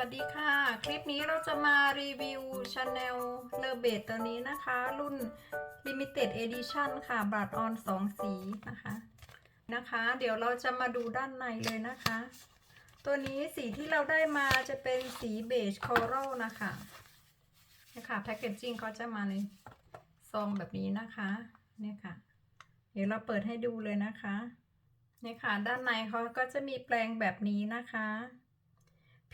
วัสดีค่ะ คลิปนี้เราจะมารีวิวชาแนลเลเบตตัวนี้นะคะ รุ่น Limited Edition ค่ะบัตรออนสองสีนะคะนะคะ เดี๋ยวเราจะมาดูด้านในเลยนะคะ ตัวนี้สีที่เราได้มาจะเป็นสีเบจคอรัลนะคะนะคะแพคเกจจิ้งเขาจะมาในซองแบบนี้นะคะเนี่ยค่ะ เดี๋ยวเราเปิดให้ดูเลยนะคะเนี่ยค่ะ ด้านในเขาก็จะมีแปลงแบบนี้นะคะ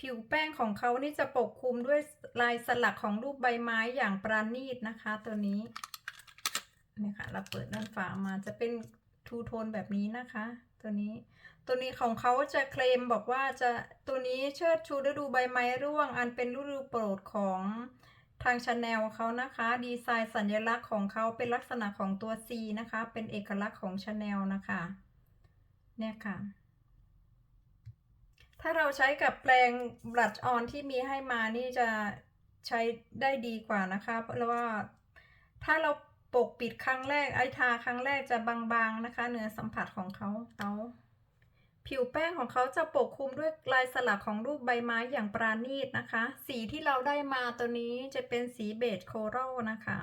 ผิวแป้งของเขานี่จะปกคลุมด้วยลายสลักของรูปใบไม้อย่างปราณีตนะคะ ตัวนี้เนี่ยค่ะ เราเปิดด้านฝามาจะเป็นทูโทนแบบนี้นะคะ ตัวนี้ ตัวนี้ของเขาจะเคลมบอกว่าจะตัวนี้เชิดชูฤดูใบไม้ร่วง อันเป็นฤดูโปรดของทางชาแนลเขานะคะ ดีไซน์สัญลักษณ์ของเขาเป็นลักษณะของตัว C นะคะ เป็นเอกลักษณ์ของชาแนลนะคะ เนี่ยค่ะ ถ้าเราใช้กับแปรงบลัชออนที่มีให้มานี่จะใช้ได้ดีกว่านะคะ เพราะว่าถ้าเราปกปิดครั้งแรกไอทาครั้งแรกจะบางๆนะคะ เนื้อสัมผัสของเขาเขาผิวแป้งของเขาจะปกคลุมด้วยลายสลักของรูปใบไม้อย่างปราณีตนะคะ สีที่เราได้มาตัวนี้จะเป็นสีเบจโครัลนะคะ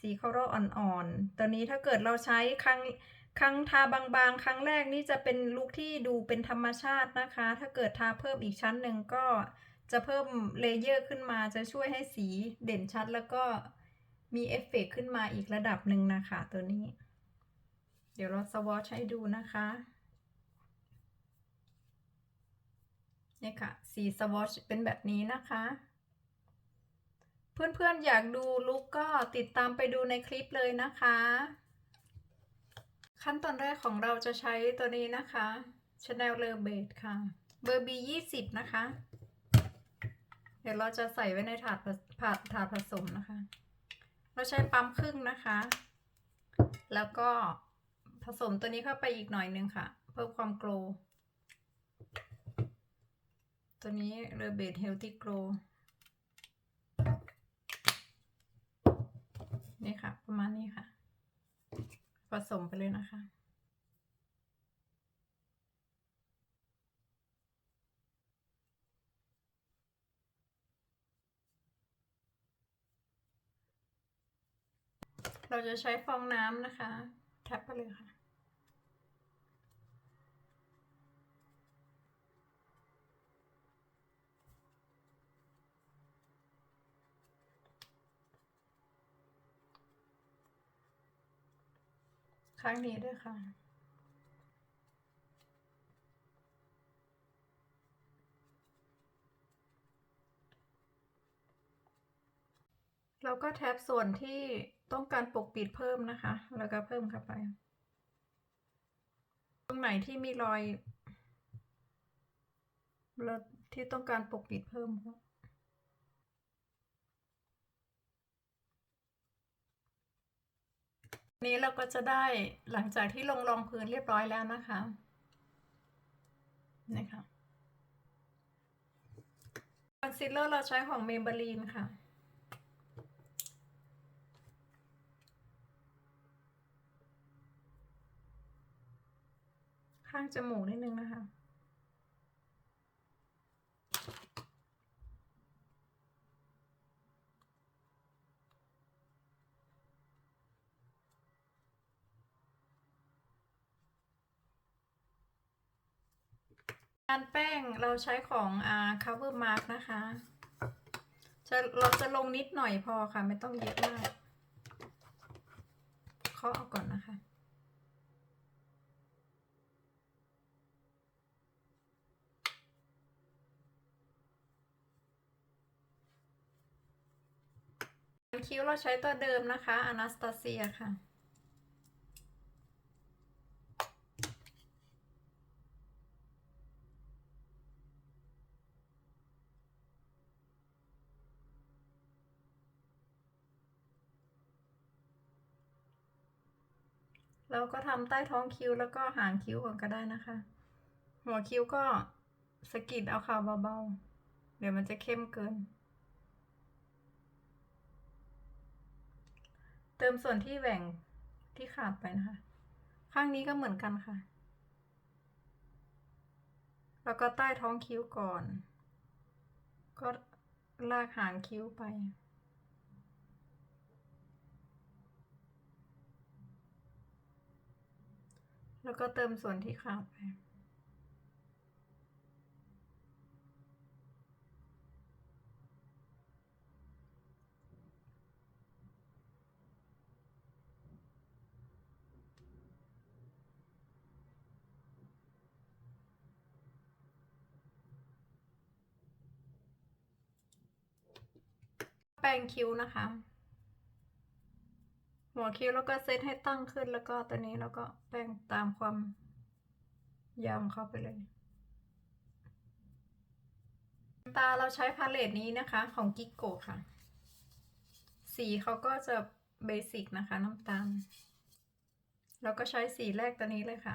สีโครัลอ่อนๆตัวนี้ถ้าเกิดเราใช้ครั้ง ครั้งทาบางๆ ครั้งแรกนี่จะเป็นลุคที่ดูเป็นธรรมชาตินะคะ ถ้าเกิดทาเพิ่มอีกชั้นหนึ่งก็จะเพิ่มเลเยอร์ขึ้นมาจะช่วยให้สีเด่นชัดแล้วก็มีเอฟเฟกต์ขึ้นมาอีกระดับหนึ่งนะคะตัวนี้ เดี๋ยวเราสวอชให้ดูนะคะเนี่ยค่ะ สีสวอชเป็นแบบนี้นะคะ เพื่อนๆอยากดูลุคก็ติดตามไปดูในคลิปเลยนะคะ ขั้นตอนแรกของเราจะใช้ตัวนี้นะคะ Chanel l e b a t ค่ะ เบอร์ B 20 นะคะ เดี๋ยวเราจะใส่ไว้ในถาดผสถาดถาดผสมนะคะ เราใช้ปั๊มครึ่งนะคะ แล้วก็ผสมตัวนี้เข้าไปอีกหน่อยนึงค่ะ เพิ่มความโกลว์ตัวนี้ l e b a t Healthy Glow นี่ค่ะ ประมาณนี้ สมไปเลยนะคะ เราจะใช้ฟองน้ำนะคะ แทบไปเลยค่ะ รั้งนี้ด้วยค่ะเราก็แท็บส่วนที่ต้องการปกปิดเพิ่มนะคะ แล้วก็เพิ่มเข้าไป ตรงไหนที่มีรอยเราที่ต้องการปกปิดเพิ่มค่ะ นี้เราก็จะได้หลังจากที่ลงรองพื้นเรียบร้อยแล้วนะคะนี่ค่ะคอนซีลเลอร์เราใช้ของเมเบลีนค่ะข้างจมูกนิดนึงนะคะ การแป้งเราใช้ของอ่า cover mark นะคะจะเราจะลงนิดหน่อยพอค่ะ ไม่ต้องเยอะมากเคาะเอาก่อนนะคะคิ้วเราใช้ตัวเดิมนะคะอนาสตาเซียค่ะ เราก็ทำใต้ท้องคิ้วแล้วก็หางคิ้วก่อนก็ได้นะคะ หัวคิ้วก็สกิดเอาค่ะเบาๆ เดี๋ยวมันจะเข้มเกิน เติมส่วนที่แหว่งที่ขาดไปนะคะ ข้างนี้ก็เหมือนกันค่ะ แล้วก็ใต้ท้องคิ้วก่อน ก็ลากหางคิ้วไป แล้วก็เติมส่วนที่ขาดไป แปรงคิ้วนะคะ หัวคิ้วแล้วก็เซตให้ตั้งขึ้นแล้วก็ตัวนี้แล้วก็แปรงตามความยาวเขาไปเลย ตาเราใช้พาเลตนี้นะคะของกิกโกค่ะ สีเขาก็จะเบสิกนะคะน้ำตาล แล้วก็ใช้สีแรกตัวนี้เลยค่ะ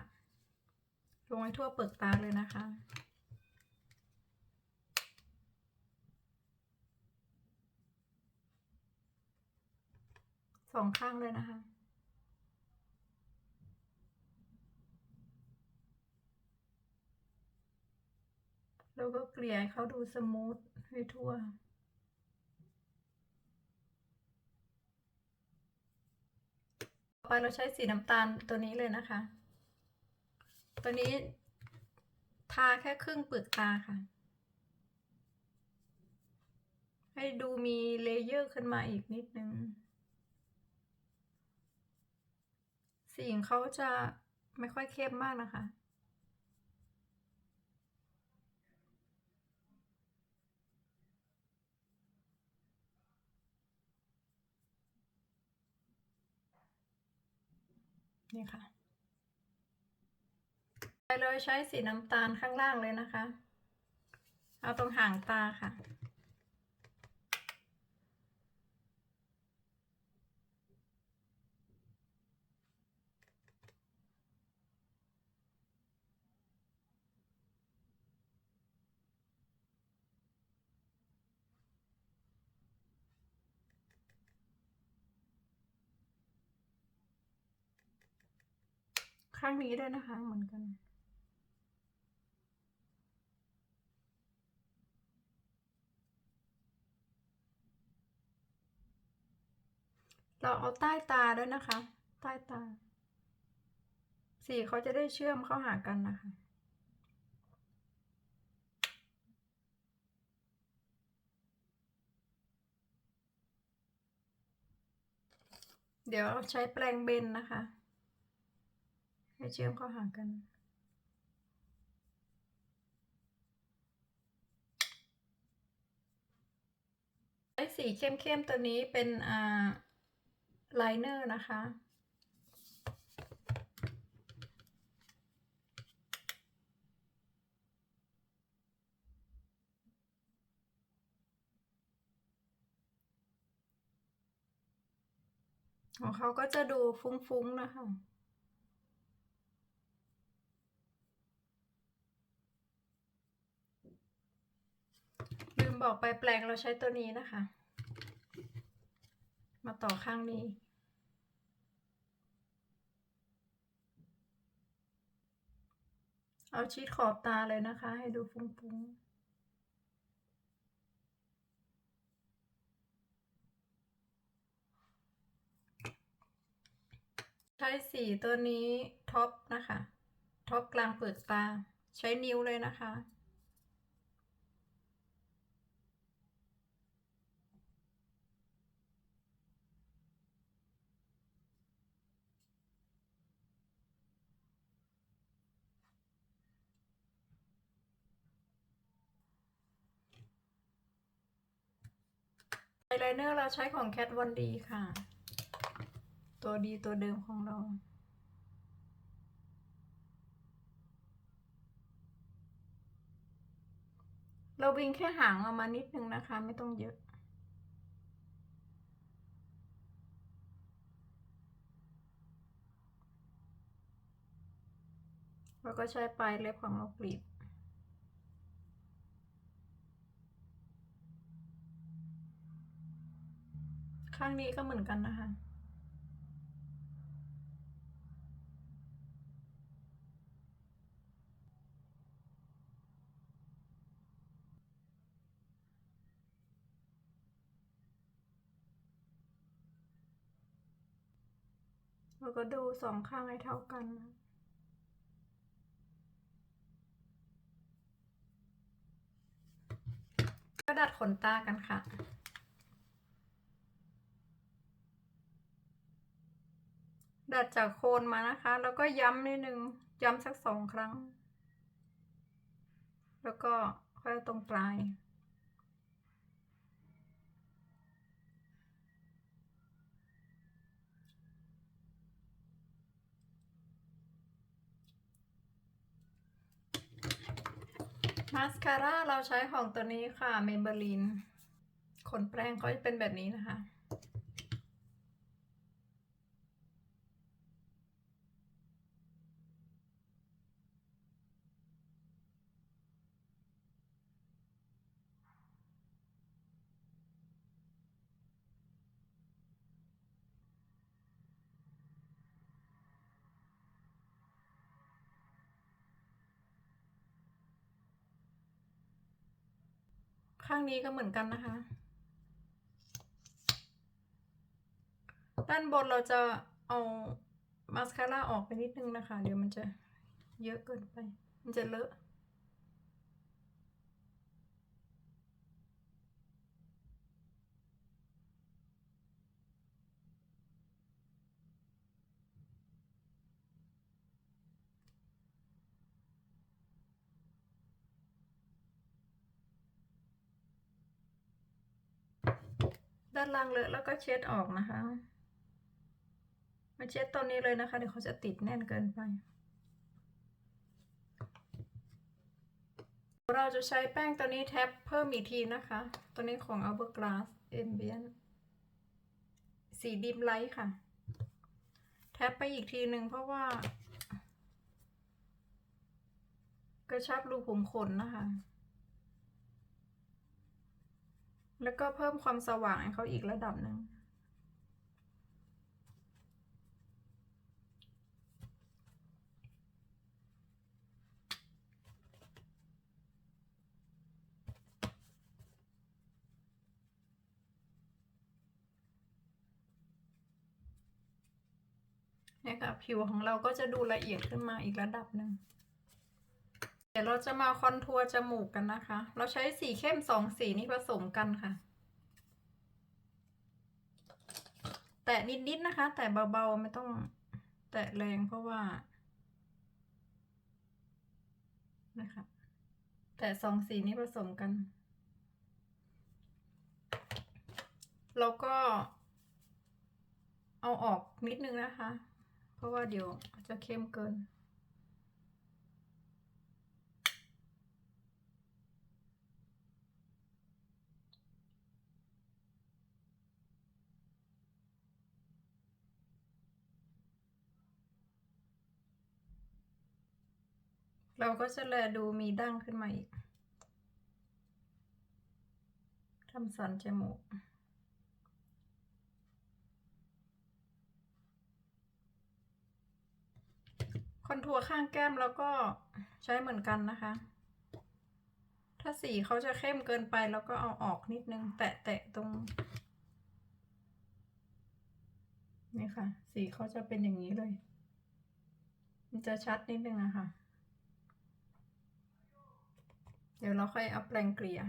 ลงให้ทั่วเปลือกตาเลยนะคะ สองข้างเลยนะคะ แล้วก็เกลี่ยเขาดูสมูทให้ทั่วต่อไปเราใช้สีน้ำตาลตัวนี้เลยนะคะ ตัวนี้ทาแค่ครึ่งเปลือกตาค่ะ ให้ดูมีเลเยอร์ขึ้นมาอีกนิดนึง สีของเขาจะไม่ค่อยเข้มมากนะคะ นี่ค่ะไปเลยใช้สีน้ำตาลข้างล่างเลยนะคะ เอาตรงหางตาค่ะ ข้างนี้ด้วยนะคะ เหมือนกัน เราเอาใต้ตาด้วยนะคะ ใต้ตา สีเขาจะได้เชื่อมเข้าหากันนะคะเดี๋ยวเอาใช้แปรงเบนนะคะ ให้เชื่อมเข้าหากันใช้สีเข้มๆตัวนี้เป็นอ่าไลเนอร์นะคะของเขาก็จะดูฟุ้งๆนะคะ ลืมบอกไปแปลงเราใช้ตัวนี้นะคะ มาต่อข้างนี้ เอาชีดขอบตาเลยนะคะ ให้ดูฟุ้งๆใช้สีตัวนี้ท็อปนะคะ ท็อปกลางเปลือกตา ใช้นิ้วเลยนะคะ ไอไลเนอร์เราใช้ของแคทวันดีค่ะ ตัวดีตัวเดิมของเราเราวิ่งแค่หางออกมานิดนึงนะคะ ไม่ต้องเยอะ แล้วก็ใช้ปลายเล็บของเรากรีด ข้างนี้ก็เหมือนกันนะคะ เราก็ดูสองข้างให้เท่ากันนะก็ดัดขนตากันค่ะ ดัดจากโคนมานะคะ แล้วก็ย้ำนิดนึง ย้ำสักสองครั้ง แล้วก็ค่อยตรงปลายมาสคาร่าเราใช้ของตัวนี้ค่ะเมเบลินขนแปรงเขาจะเป็นแบบนี้นะคะางนี้ก็เหมือนกันนะคะ ด้านบนเราจะเอามาสคาร่าออกไปนิดนึงนะคะ เดี๋ยวมันจะเยอะเกินไป มันจะเลอะานล่างเลอะแล้วก็เช็ดออกนะคะมาเช็ดตรงนี้เลยนะคะเดี๋ยวเขาจะติดแน่นเกินไป เราจะใช้แป้งตัวนี้แท็บเพิ่มอีกทีนะคะ ตัวนี้ของ Hourglass Ambient สีดิมไลท์ค่ะ แท็บไปอีกทีหนึ่งเพราะว่า กระชับรูขุมขนนะคะ แล้วก็เพิ่มความสว่างให้เขาอีกระดับหนึ่ง เนี่ยค่ะ ผิวของเราก็จะดูละเอียดขึ้นมาอีกระดับหนึ่ง เดี๋ยวเราจะมาคอนทัวร์จมูกกันนะคะ เราใช้สีเข้มสองสีนี้ผสมกันค่ะ แตะนิดๆนะคะ แต่เบาๆไม่ต้องแตะแรงเพราะว่า นะคะ แต่สองสีนี้ผสมกัน แล้วก็เอาออกนิดนึงนะคะ เพราะว่าเดี๋ยวจะเข้มเกิน เราก็จะแลดูมีดั้งขึ้นมาอีกทำสันจมูกคอนทัวร์ข้างแก้มแล้วก็ใช้เหมือนกันนะคะ ถ้าสีเขาจะเข้มเกินไปแล้วก็เอาออกนิดนึง แตะแตะตรง นี่ค่ะ สีเขาจะเป็นอย่างนี้เลย มันจะชัดนิดนึงอะค่ะ เดี๋ยวเราค่อยเอาแปรงเกลี่ย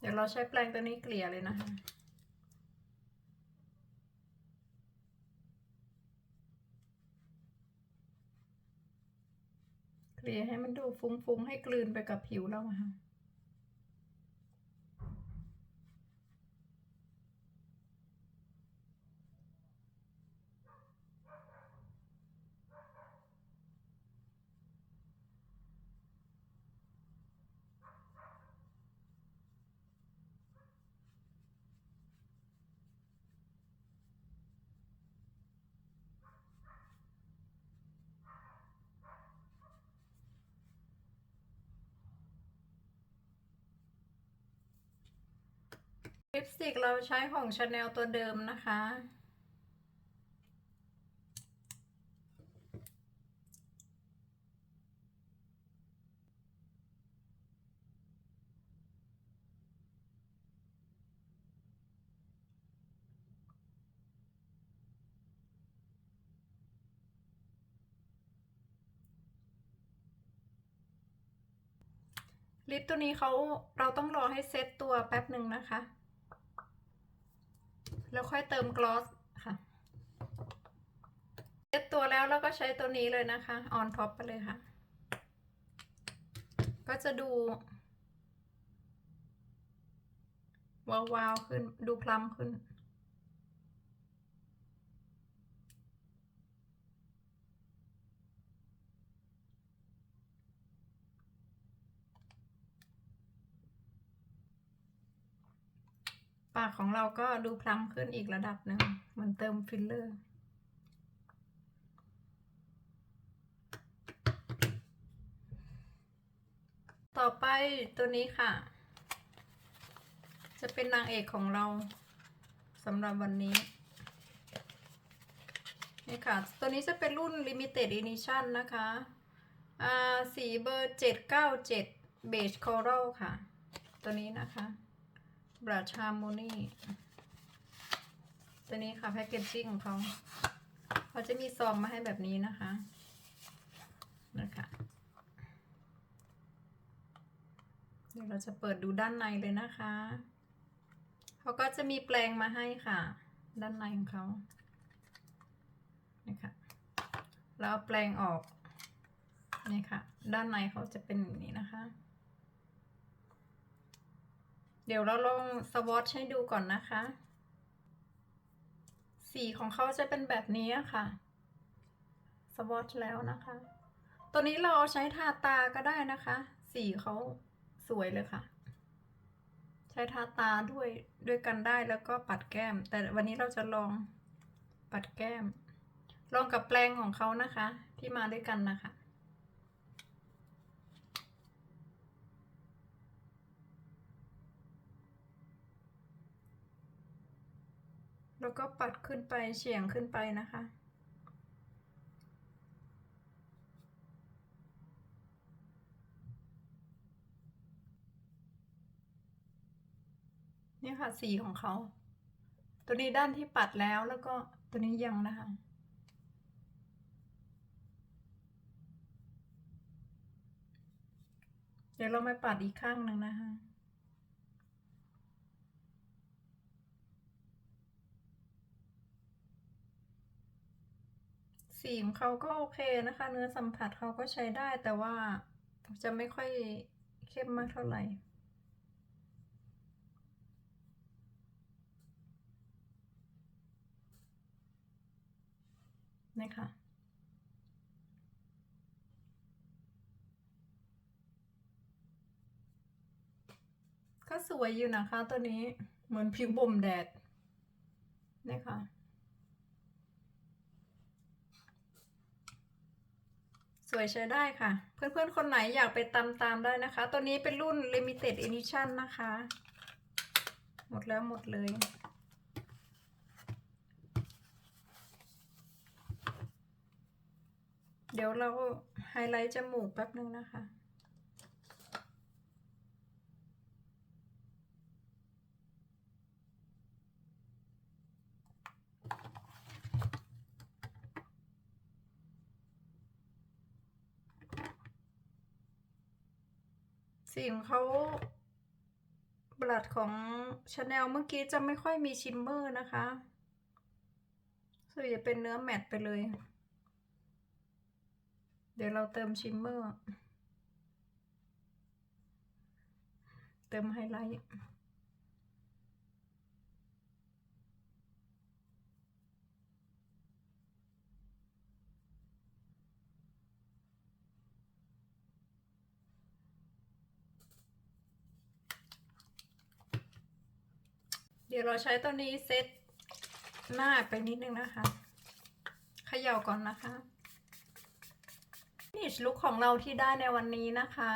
เดี๋ยวเราใช้แปรงตัวนี้เกลี่ยเลยนะคะ ลี่ยให้มันดูฟุ้งๆให้กลืนไปกับผิวเราค่ะ ติกเราใช้ของชาแนลตัวเดิมนะคะ ลิปตัวนี้เขาเราต้องรอให้เซตตัวแป๊บหนึ่งนะคะ แล้วค่อยเติมกลอสค่ะเซตตัวแล้วเราก็ใช้ตัวนี้เลยนะคะออนท็อปไปเลยค่ะ ก็จะดูวาวๆขึ้นดูพลัมขึ้น ปากของเราก็ดูพลัมขึ้นอีกระดับหนึ่งเหมือนเติมฟิลเลอร์ต่อไปตัวนี้ค่ะ จะเป็นนางเอกของเราสำหรับวันนี้ นี่ค่ะ ตัวนี้จะเป็นรุ่น Limited Edition นะคะอ่าสีเบอร์ 797 Beige Coral ค่ะ ตัวนี้นะคะ บราชาร์โมนี่ ตัวนี้ค่ะแพคเกจจิ้งของเขาเขาจะมีซองมาให้แบบนี้นะคะนะคะเดี๋ยวเราจะเปิดดูด้านในเลยนะคะ เขาก็จะมีแปลงมาให้ค่ะ ด้านในของเขานี่ค่ะแล้วเอาแปลงออกนี่ค่ะ ด้านในเขาจะเป็นแบบนี้นะคะ เดี๋ยวเราลองสวอตให้ดูก่อนนะคะ สีของเขาจะเป็นแบบนี้ค่ะ สวอตแล้วนะคะ ตัวนี้เราใช้ทาตาก็ได้นะคะ สีเขาสวยเลยค่ะ ใช้ทาตาด้วยด้วยกันได้แล้วก็ปัดแก้ม แต่วันนี้เราจะลองปัดแก้ม ลองกับแปลงของเขานะคะ ที่มาด้วยกันนะคะ แล้วก็ปัดขึ้นไปเฉียงขึ้นไปนะคะ นี่ค่ะสีของเขา ตัวนี้ด้านที่ปัดแล้วแล้วก็ตัวนี้ยังนะคะเดี๋ยวเรามาปัดอีกข้างหนึ่งนะคะ สีของเขาก็โอเคนะคะ เนื้อสัมผัสเขาก็ใช้ได้แต่ว่าจะไม่ค่อยเข้มมากเท่าไหร่นี่ค่ะก็สวยอยู่นะคะตัวนี้เหมือนผิวบ่มแดดนี่ค่ะ สวยใช้ได้ค่ะ เพื่อนๆ คนไหนอยากไปตามตามได้นะคะ ตัวนี้เป็นรุ่น Limited Edition นะคะ หมดแล้วหมดเลย เดี๋ยวเราไฮไลท์จมูกแป๊บนึงนะคะ สีของเขาบลัดของชาแนลเมื่อกี้จะไม่ค่อยมีชิมเมอร์นะคะส่วนจะเป็นเนื้อแมตต์ไปเลย เดี๋ยวเราเติมชิมเมอร์ เติมไฮไลท์ เดี๋ยวเราใช้ตัวนี้เซตหน้าไปนิดนึงนะคะเขย่าก่อนนะคะนี่ลุกของเราที่ได้ในวันนี้นะคะ